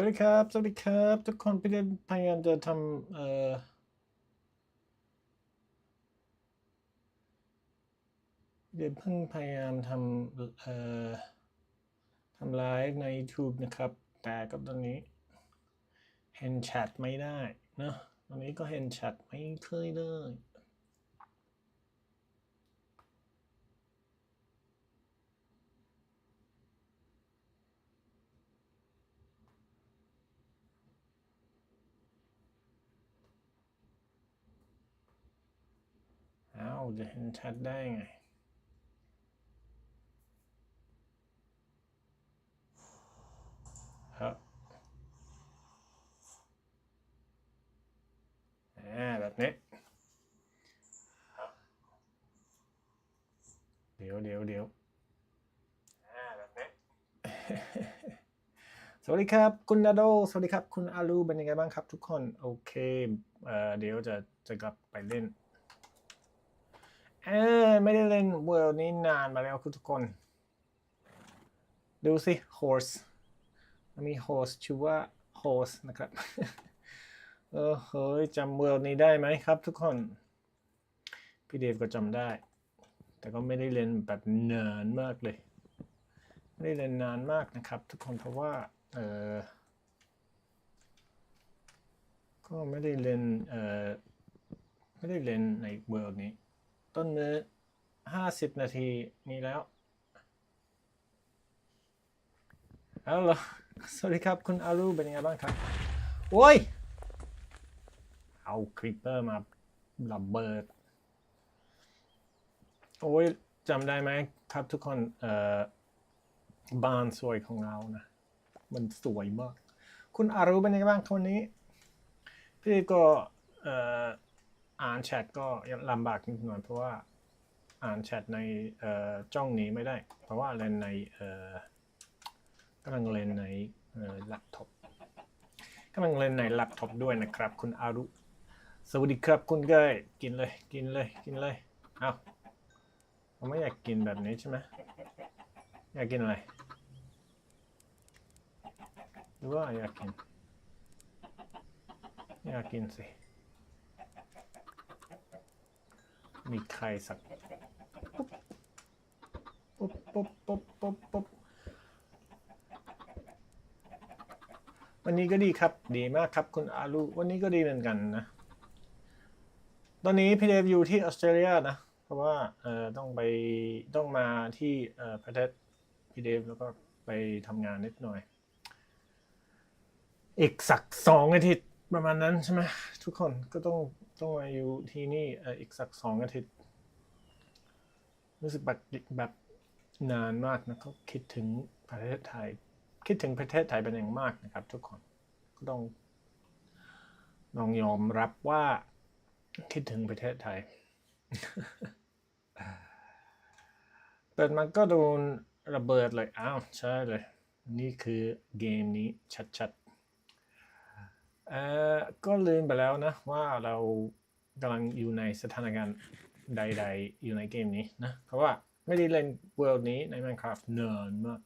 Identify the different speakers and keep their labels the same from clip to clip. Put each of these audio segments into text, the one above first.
Speaker 1: วัสดีครับ สวัสดีครับ ทุกคนพี่เล่นพยายามจะทำเอ่อเดี๋ยวเพิ่งพยายามทำเอ่อทำไลฟ์ใน YouTube นะครับ แต่ก็ตอนนี้ เห็นแชทไม่ได้เนะตอนนี้ก็เห็นแชทไม่เคยเลย จะเห็นชัดได้ไง ครับอ่าแบบนี้เดี๋ยวเดี๋ยวเดี๋ยวสวัสดีครับคุณนาโด สวัสดีครับ คุณอาลูเป็นยังไงบ้างครับทุกคน โอเคเอ่อเดี๋ยวจะจะกลับไปเล่น เออไม่ได้เล่นเวิร์นี้นานมาแล้วคือทุกคน ดูสิ horse มี horse ชื่อว่า horse นะครับ เออเฮ้ยจำเวิร์นี้ได้ไหมครับทุกคน พี่เดฟก็จำได้ แต่ก็ไม่ได้เล่นแบบนานมากเลย ไม่ได้เล่นนานมากนะครับ ทุกคนเพราะว่า เออก็ไม่ได้เล่นเออไม่ได้เล่นในเวิร์นี้ ต้นมื้อห้าสิบนาทีนี้แล้วเอาเหรอสวัสดีครับ คุณอารูเป็นยังไงบ้างครับ โอ้ย เอาคริปเปอร์มาระเบิด โอ้ยจำได้ไหมครับทุกคน เอ่อ บ้านสวยของเรานะ มันสวยมาก คุณอารูเป็นยังไงบ้างคนนี้ พี่ก็ เอ่อ อ่านแชทก็ลำบากนิดหน่อยเพราะว่าอ่านแชทในเอ่อจ้องนี้ไม่ได้ เพราะว่าเล่นในเอ่อกำลังเล่นในเอ่อแล็ปท็อปกำลังเล่นในแล็ปท็อปด้วยนะครับ คุณอารุ สวัสดีครับคุณเกยกินเลยกินเลยกินเลยเอาผมไม่อยากกินแบบนี้ใช่ไหมอยากกินอะไรหรือว่าอยากกินอยากกินสิ มีใครสักปุ๊บปุ๊บปุ๊บปุ๊บปุ๊บวันนี้ก็ดีครับ ดีมากครับคุณอาลูวันนี้ก็ดีเหมือนกันนะ ตอนนี้พี่เดฟอยู่ที่ออสเตรเลียนะ เพราะว่าเอ่อต้องไปต้องมาที่เอ่อประเทศพี่เดฟแล้วก็ไปทำงานนิดหน่อย อีกสักสองอาทิตย์ประมาณนั้นใช่ไหมทุกคนก็ต้อง ต้องมาอยู่ที่นี่อีกสักสองอาทิตย์รู้สึกแบบแบบนานมากนะเขาคิดถึงประเทศไทย คิดถึงประเทศไทยเป็นอย่างมากนะครับ ทุกคนก็ต้องลองยอมรับว่าคิดถึงประเทศไทย เปิดมันก็โดนระเบิดเลย อ้าว ใช่เลย นี่คือเกมนี้ชัด เอ่อก็ลืมไปแล้วนะ ว่าเรากำลังอยู่ในสถานการณ์ใด ๆ อยู่ในเกมนี้นะเพราะว่าไม่ได้เล่นเวิลด์นี้ใน Minecraft นานมาก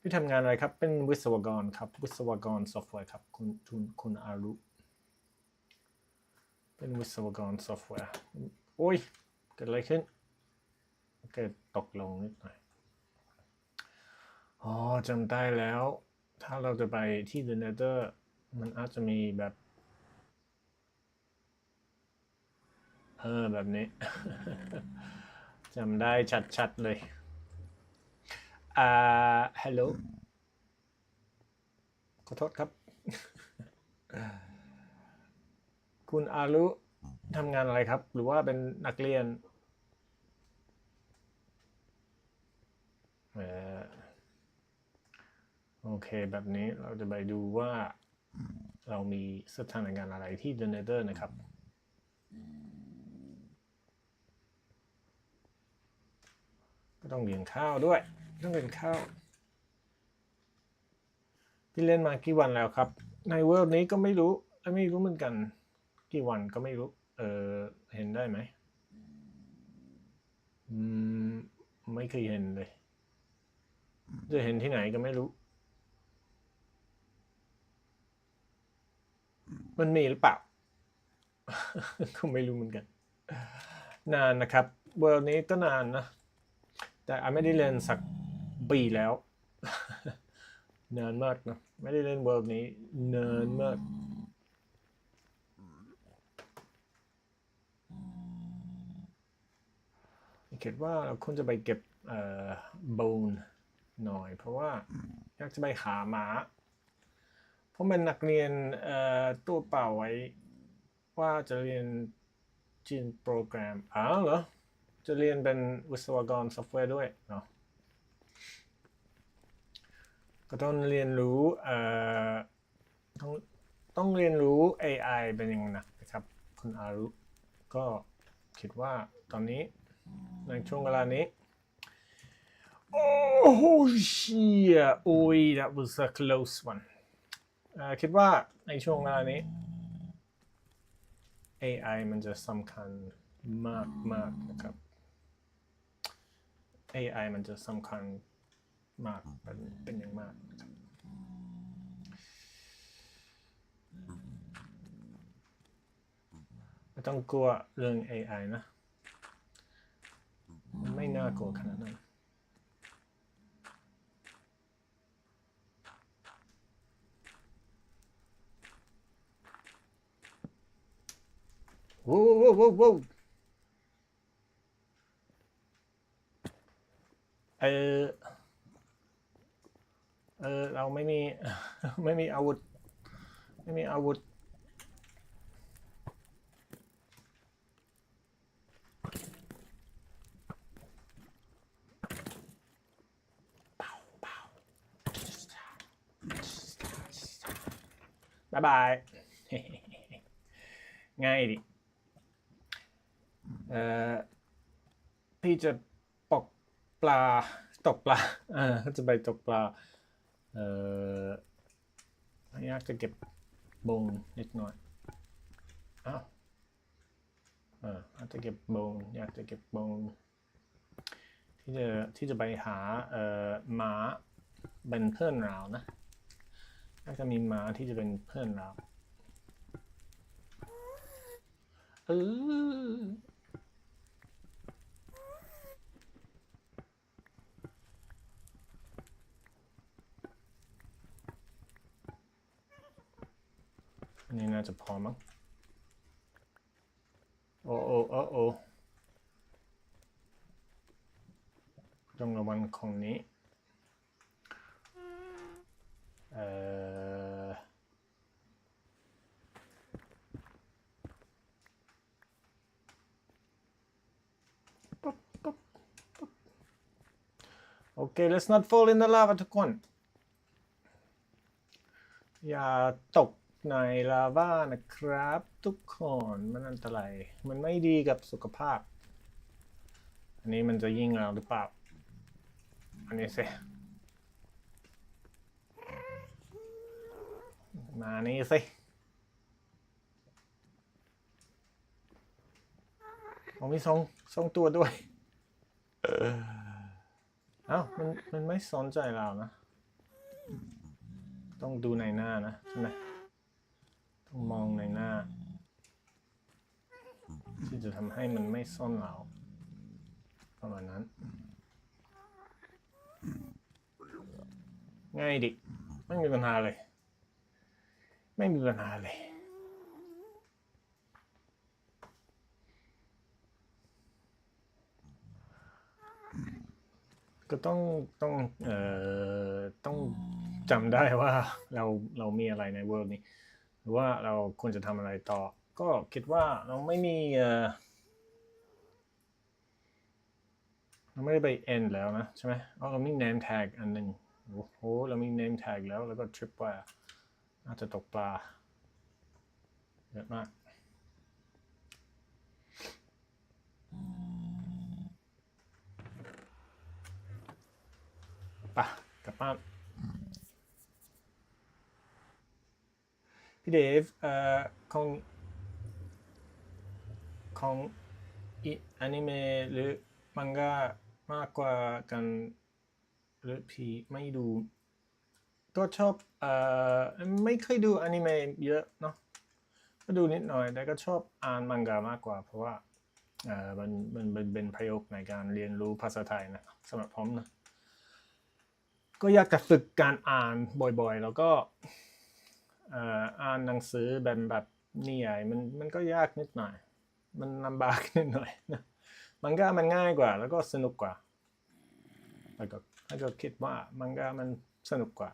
Speaker 1: พี่ทำงานอะไรครับ เป็นวิศวกรครับ วิศวกรซอฟต์แวร์ครับ คุณคุณคุณอารุ เป็นวิศวกรซอฟต์แวร์ โอ้ย เกิดอะไรขึ้น เกิดตกลงนิดหน่อย อ๋อจำได้แล้ว ถ้าเราจะไปที่ The Nether มันอาจจะมีแบบ เออแบบนี้ จำได้ชัดๆเลย อ่าฮัลโหลขอโทษครับ คุณอารุทำงานอะไรครับ หรือว่าเป็นนักเรียนเออโอเคแบบนี้เราจะไปดูว่า เรามีสถานการณ์อะไรที่ The Nether นะครับก็ต้องเลี้ยงข้าวด้วย ต้องเลี้ยงข้าวพี่เล่นมากี่วันแล้วครับ ในเวิลด์นี้ก็ไม่รู้ไม่รู้เหมือนกัน กี่วันก็ไม่รู้ เออเห็นได้ไหมอืมไม่เคยเห็นเลย จะเห็นที่ไหนก็ไม่รู้ มันมีหรือเปล่า ก็ไม่รู้เหมือนกัน นานนะครับ เวิร์นี้ก็นานนะ แต่ไม่ได้เล่นสักปีแล้ว นานมากนะ ไม่ได้เล่นเวิร์นี้นานมากคิดว่าเราควรจะไปเก็บเอ่อบูนหน่อย เพราะว่าอยากจะไปหาหมา ผมเป็นนักเรียนเอ่อตัวเปล่าไว้ ว่าจะเรียนจีนโปรแกรมอ้าวเหรอ จะเรียนเป็นวิศวกรซอฟต์แวร์ด้วยเนาะก็ต้องเรียนรู้เอ่อต้องต้องเรียนรู้ AI เป็นยังไงนะครับ คุณอารุ ก็คิดว่าตอนนี้ในช่วงเวลานี้โอ้โหเชียโอ้ย that was a close one คิดว่าในช่วงเวลานี้ AI มันจะสำคัญมากมากนะครับ AI มันจะสำคัญมากเป็นเป็นอย่างมากครับไม่ต้องกลัวเรื่อง AI นะ ไม่น่ากลัวขนาดนั้น ว้วโว้วโว้วโว้วเออเออเราไม่มี ไม่มีอาวุธ ไม่มีอาวุธบายบาย ง่ายดิ พี่จะปกปลาตกปลาเออจะไปตกปลาเอ่ออยากจะเก็บบงนิดหน่อยอ้าวเอออยากจะเก็บบงอยากจะเก็บบงที่จะที่จะไปหาเอ่อหมาเป็นเพื่อนเรานะน่าจะมีม้าที่จะเป็นเพื่อนเราเออ นนี้น่าจะพอมั้งโอ้โอ้โอ้โอ้ต้องระวังของนี้เอ่อปุ๊บปุ๊บปุ๊บโอเค let's not fall in the lava ทุกคน อย่าตก ในลาวานะครับ ทุกคนมันอันตรายมันไม่ดีกับสุขภาพ อันนี้มันจะยิ่งเราหรือเปล่า อันนี้สิมานี่สิผมมีสองสองตัวด้วย เอ้ามันมันไม่สนใจเรานะ ต้องดูในหน้านะใช่ไหม ต้องมองในหน้า ที่จะทำให้มันไม่ซ่อนเรา ประมาณนั้น ง่ายดิ ไม่มีปัญหาเลย ไม่มีปัญหาเลยก็ต้องต้องเอ่อต้องจำได้ว่าเราเรามีอะไรในเวิร์นี้ รือว่าเราควรจะทำอะไรต่อ ก็คิดว่าเราไม่มีเราไม่ได้ไป end แล้วนะใช่ไหมอ๋อเรามี name tag อันหนึ่งโอ้โหเรามี name tag แล้วแล้วก็ tripwire น่าจะตกปลาเยอะมากปะกลับบ้าน พี่เดฟเอ่อของของอิอนิเมะหรือมังงะมากกว่ากันหรือพี่ไม่ดู ก็ชอบเอ่อไม่เคยดูอนิเมะเยอะเนาะก็ดูนิดหน่อย แต่ก็ชอบอ่านมังงะมากกว่า เพราะว่าเออมันมันมันเป็นประโยคในการเรียนรู้ภาษาไทยนะสำหรับผมนะก็อยากจะฝึกการอ่านบ่อยๆ แล้วก็ อ่านหนังสือแบบแบบนิยายมันมันก็ยากนิดหน่อย มันลำบากนิดหน่อยนะมังงะมันง่ายกว่า แล้วก็สนุกกว่าแล้วก็แล้วก็คิดว่ามังงะมันสนุกกว่า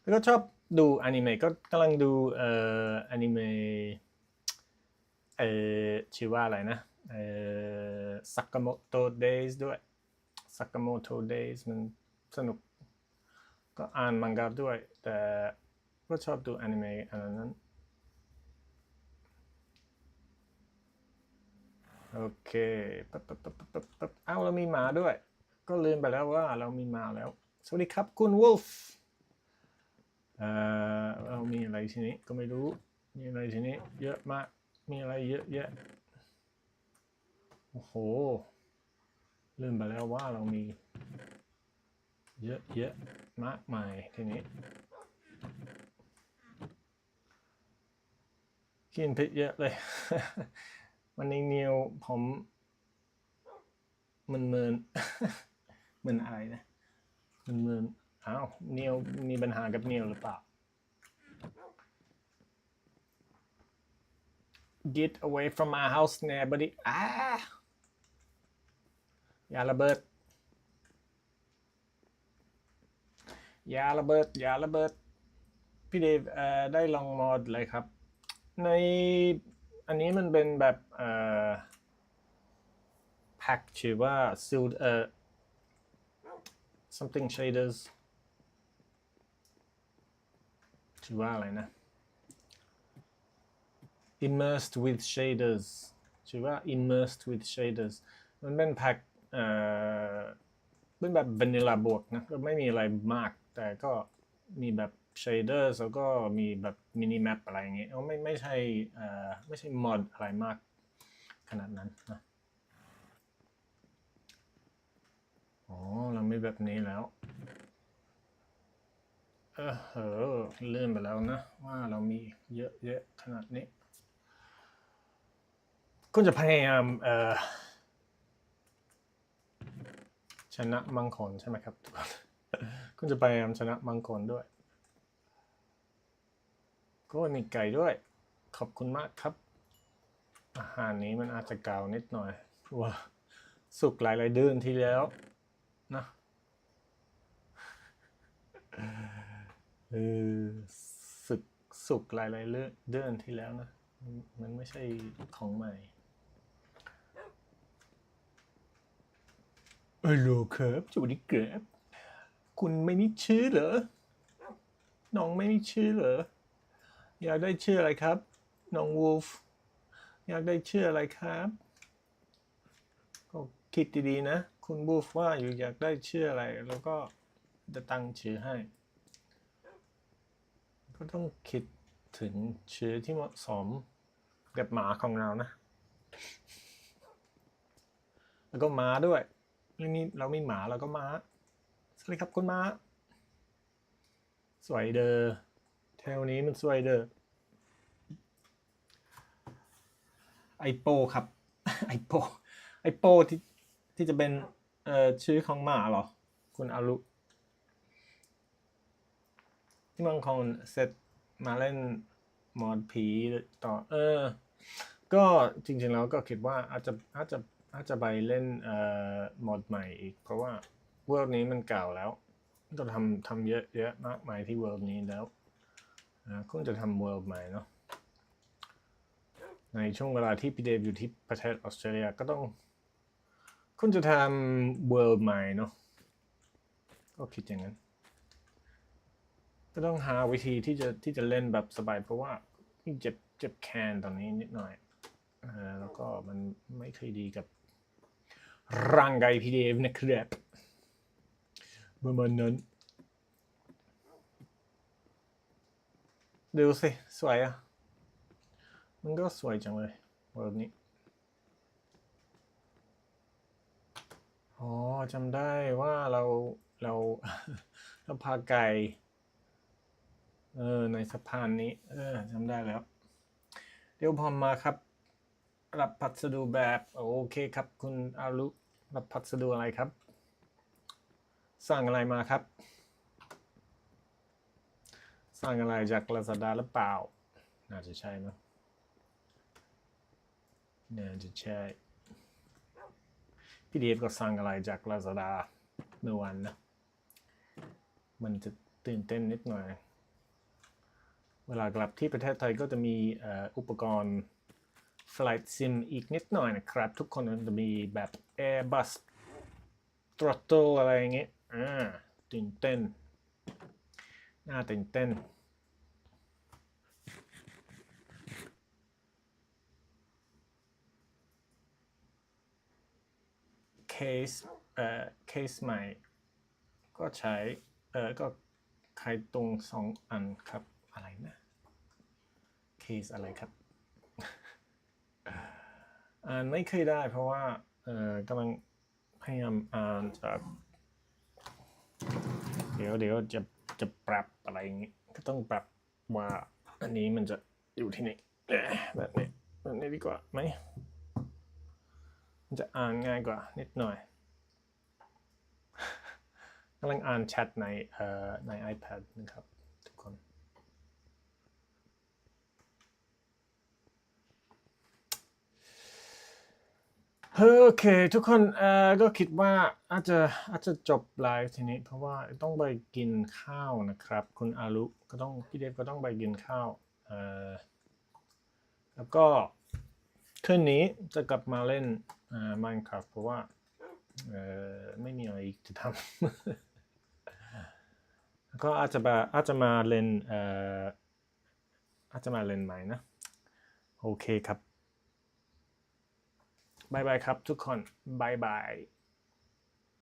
Speaker 1: แล้วก็ชอบดูอนิเมะก็กำลังดูเอ่ออนิเมะเอ่อชื่อว่าอะไรนะเอ่อ Sakamoto Days ด้วย Sakamoto Days มันสนุก ก็อ่านมังงะด้วย แต่ก็ชอบดูอนิเมะอันนั้น โอเคปั๊บปั๊บปั๊บปั๊บปั๊บอ้าวเรามีหมาด้วย ก็ลืมไปแล้วว่าเรามีหมาแล้ว สวัสดีครับคุณว o ลฟเอ่อเรามีอะไรทีนี้ก็ไม่รู้ มีอะไรทีนี้ เยอะมาก มีอะไรเยอะแยะ โอ้โห ลืมไปแล้วว่าเรามี เยอะแยะมากมายทีนี้ กินพิษเยอะเลย วันนี้นิวผมมันเมินมันอะไรนะมันเมินอ้าวนิวมีปัญหากับนิวหรือเปล่า Get away from my house แน่บดีอ้าอย่าระเบิด ย่าระเบิดอย่าระเบิด พี่เดฟได้ลองมอดเลยครับ ในอันนี้มันเป็นแบบแพ็กชื่อว่า Sild เอ่อ something shaders ชื่อว่าอะไรนะ immersed with shaders ชื่อว่า immersed with shaders มันเป็นแพ็กเออเป็นแบบ vanilla บวกนะก็ไม่มีอะไรมาก แต่ก็มีแบบ shaders แล้วก็มีแบบ mini map อะไรอย่างเงี้ยเอาไม่ไม่ใช่เอ่อไม่ใช่ mod อะไรมากขนาดนั้นนะอ๋อเราไม่แบบนี้แล้ว เออเออเลื่อนไปแล้วนะ ว่าเรามีเยอะเยอะขนาดนี้ คุณจะพยายามเอ่อชนะมังกรใช่ไหมครับทุกคน คุณจะพยายามชนะมังกรด้วย ก็มีไก่ด้วย ขอบคุณมากครับ อาหารนี้มันอาจจะเก่านิดหน่อยเพราะว่าสุกหลายๆเดือนที่แล้วนะเออสุกสุกหลายๆเลืเดือนที่แล้วนะ มันไม่ใช่ของใหม่เออโลครับสวัสดีครับ คุณไม่มีชื่อเหรอ น้องไม่มีชื่อเหรอ อยากได้ชื่ออะไรครับ น้องวูฟ อยากได้ชื่ออะไรครับก็คิดดีๆนะ คุณบูฟว่าอยู่อยากได้ชื่ออะไร แล้วก็จะตั้งชื่อให้ ก็ต้องคิดถึงชื่อที่เหมาะสมกับหมาของเรานะ แล้วก็ม้าด้วยเรื่องนี้เรามีหมาแล้วก็ม้า วัสดีครับคุณม้า สวยเดอแถวนี้มันสวยเดอไอโปครับ ไอโป ไอโปที่ที่จะเป็นเอ่อชื่อของหมาเหรอ คุณอารุที่บางคนเสร็จมาเล่นมอดผีต่อ เออ ก็จริงๆแล้วก็คิดว่าอาจจะอาจจะอาจจะไปเล่นเอ่อมอดใหม่อีก เพราะว่า เวิร์นี้มันเก่าแล้วก็ทำทำเยอะเยอะมากมายที่เวิร์นี้แล้วอ่าคุณจะทำเวิร์ใหม่เนาะในช่วงเวลาที่พี่เดฟอยู่ที่ประเทศออสเตรเลียก็ต้องคุณจะทำ world ใหม่เนาะก็คิดอย่างนั้น ก็ต้องหาวิธีที่จะที่จะเล่นแบบสบายเพราะว่าเจ็บเจ็บแคนตอนนี้นิดหน่อยแล้วก็มันไม่เคยดีกับร่างกายพี่เดฟนะครับ ประมาณนั้น ดูสิ สวยอะ มันก็สวยจังเลยเวิร์บนี้ อ๋อจำได้ว่าเราเราเราพาไก่เออในสะพานนี้ เออจำได้แล้ว เดี๋ยวผมมาครับ รับพัสดุแบบ โอเคครับ คุณอารุรับพัสดุอะไรครับ สั่งอะไรมาครับ สั่งอะไรจาก Lazada หรือเปล่า น่าจะใช่มั้งน่าจะใช่ พี่เดฟก็สั่งอะไรจาก Lazada เมื่อวานนะ มันจะตื่นเต้นนิดหน่อย เวลากลับที่ประเทศไทยก็จะมีอ่ออุปกรณ์ Flight Sim อีกนิดหน่อยนะครับ ทุกคนจะมีแบบ Airbus Throttle อะไรอย่างเงี้ย อ่าตื่นเต้นน่าตื่นเต้นเคสเอ่อเคสใหม่ ก็ใช้เออก็ใครตรงสองอันครับอะไรนะเคสอะไรครับอ่านไม่เคยได้เพราะว่าเออกำลังพยายามอ่านจาก เดี๋ยวเดี๋ยวจะจะปรับอะไรอย่างงี้ก็ต้องปรับว่าอันนี้มันจะอยู่ที่นี่แบบนี้แบบนี้ดีกว่าไหมมันจะอ่านง่ายกว่านิดหน่อยกำลังอ่านแชทในเอ่อใน iPad นะครับ ทุกคน โอเค ทุกคนเอ่อก็คิดว่าอาจจะอาจจะจบไลฟ์ทีนี้ เพราะว่าต้องไปกินข้าวนะครับ คุณอารุก็ต้องพี่เดฟก็ต้องไปกินข้าวเอ่อแล้วก็คืนนี้จะกลับมาเล่นเอ่อ Minecraft เพราะว่าเอ่อไม่มีอะไรอีกจะทำแล้วก็อาจจะมาอาจจะมาเล่นเอ่ออาจจะมาเล่นใหม่นะ โอเคครับ บายบายครับทุกคนบายบาย